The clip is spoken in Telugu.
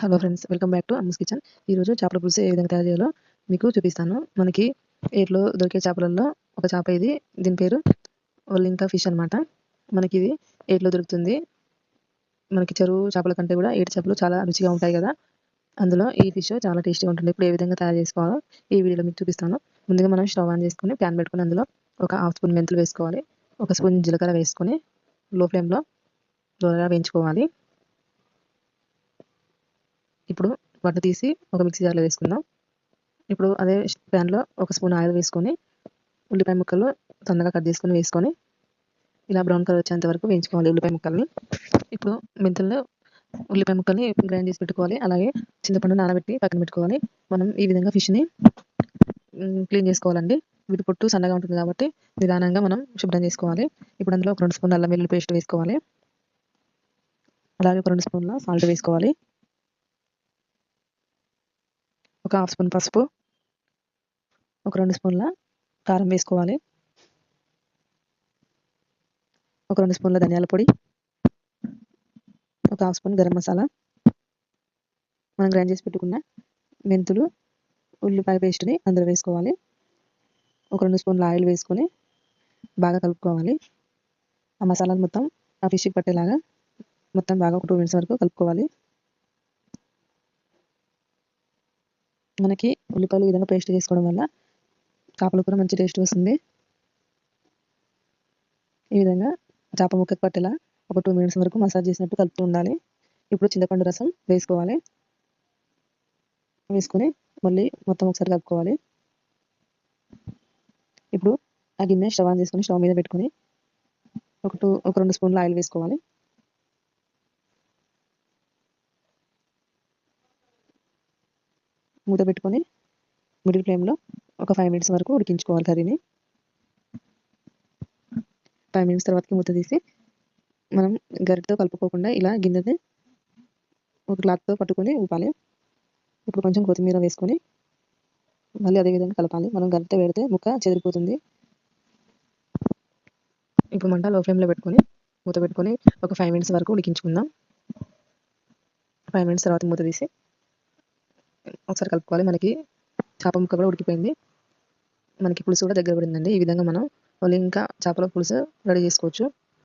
Hello friends welcome back to Amma's kitchen ఈరోజు చేపల పులుసు ఏ విధంగా తయారు చేయాలో మీకు చూపిస్తాను. మనకి ఏట్లో దొరికే చేపలలో ఒక చేప ఇది. దీని పేరు ఒలింకా ఫిష్ అనమాట మనకి ఇది ఏట్లో దొరుకుతుంది. మనకి చెరువు చేపల కంటే కూడా ఏటి చేపలు చాలా రుచిగా ఉంటాయి కదా. అందులో ఈ ఫిష్ చాలా టేస్టీగా ఉంటుంది. ఇప్పుడు ఏ విధంగా తయారు చేసుకోవాలో ఈ వీడియోలో మీకు చూపిస్తాను. ముందుగా మనం స్టవ్ ఆన్ చేసుకుని ప్యాన్ పెట్టుకుని అందులో ఒక హాఫ్ స్పూన్ మెంతులు వేసుకోవాలి. ఒక స్పూన్ జీలకర్ర వేసుకొని లో ఫ్లేమ్లో దూరగా వేయించుకోవాలి. ఇప్పుడు వాటిని తీసి ఒక మిక్సీ జార్లో వేసుకుందాం. ఇప్పుడు అదే ప్యాన్లో ఒక స్పూన్ ఆయిల్ వేసుకొని ఉల్లిపాయ ముక్కలు సన్నగా కట్ చేసుకొని వేసుకొని ఇలా బ్రౌన్ కలర్ వచ్చేంత వరకు వేయించుకోవాలి ఉల్లిపాయ ముక్కల్ని. ఇప్పుడు మెంతుల్లో ఉల్లిపాయ ముక్కల్ని గ్రైండ్ చేసి పెట్టుకోవాలి. అలాగే చింతపండు నానబెట్టి పక్కన పెట్టుకోవాలి. మనం ఈ విధంగా ఫిష్ని క్లీన్ చేసుకోవాలండి. వీటి పొట్టు సన్నగా ఉంటుంది కాబట్టి నిదానంగా మనం శుభ్రం చేసుకోవాలి. ఇప్పుడు అందులో ఒక రెండు స్పూన్ల అల్లం వెల్లుల్లి పేస్ట్ వేసుకోవాలి. అలాగే ఒక రెండు స్పూన్ల సాల్ట్ వేసుకోవాలి. ఒక హాఫ్ స్పూన్ పసుపు ఒక రెండు స్పూన్ల కారం వేసుకోవాలి. ఒక రెండు స్పూన్ల ధనియాల పొడి ఒక హాఫ్ స్పూన్ గరం మసాలా. మనం గ్రైండ్ చేసి పెట్టుకున్న మెంతులు ఉల్లిపాయ పేస్ట్ని అందులో వేసుకోవాలి. ఒక రెండు స్పూన్ల ఆయిల్ వేసుకొని బాగా కలుపుకోవాలి. ఆ మసాలాలు మొత్తం ఆ ఫిష్కి పట్టేలాగా మొత్తం బాగా ఒక టూ మినిట్స్ వరకు కలుపుకోవాలి. మనకి ఉల్లిపాయలు ఈ విధంగా పేస్ట్ చేసుకోవడం వల్ల చేపల కూర మంచి టేస్ట్ వస్తుంది. ఈ విధంగా చేప ముక్కకు పట్టేలా ఒక టూ మినిట్స్ వరకు మసాజ్ చేసినట్టు కలుపుతూ ఉండాలి. ఇప్పుడు చింతపండు రసం వేసుకోవాలి. వేసుకొని మళ్ళీ మొత్తం ఒకసారి కలుపుకోవాలి. ఇప్పుడు ఆ గిన్నె స్టవ్ ఆన్ చేసుకొని స్టవ్ మీద పెట్టుకొని ఒక టూ ఒక రెండు స్పూన్ల ఆయిల్ వేసుకోవాలి. మూత పెట్టుకొని మిడిల్ ఫ్లేమ్లో ఒక ఫైవ్ మినిట్స్ వరకు ఉడికించుకోవాలి కర్రీని. ఫైవ్ మినిట్స్ తర్వాతకి మూత తీసి మనం గరిటతో కలుపుకోకుండా ఇలా గిన్నెని ఒక క్లాత్తో పట్టుకొని ఊపాలి. ఇప్పుడు కొంచెం కొత్తిమీర వేసుకొని మళ్ళీ అదే విధంగా కలపాలి. మనం గరిటతో పెడితే ముక్క చెదిరిపోతుంది. ఇప్పుడు మంట లో ఫ్లేమ్లో పెట్టుకొని మూత పెట్టుకొని ఒక ఫైవ్ మినిట్స్ వరకు ఉడికించుకుందాం. ఫైవ్ మినిట్స్ తర్వాత మూత తీసి ఒకసారి కలుపుకోవాలి. మనకి చేప ముక్క కూడా ఉడికిపోయింది. మనకి పులుసు కూడా దగ్గర పడిందండి. ఈ విధంగా మనం ఇంకా చేపల పులుసు రెడీ చేసుకోవచ్చు.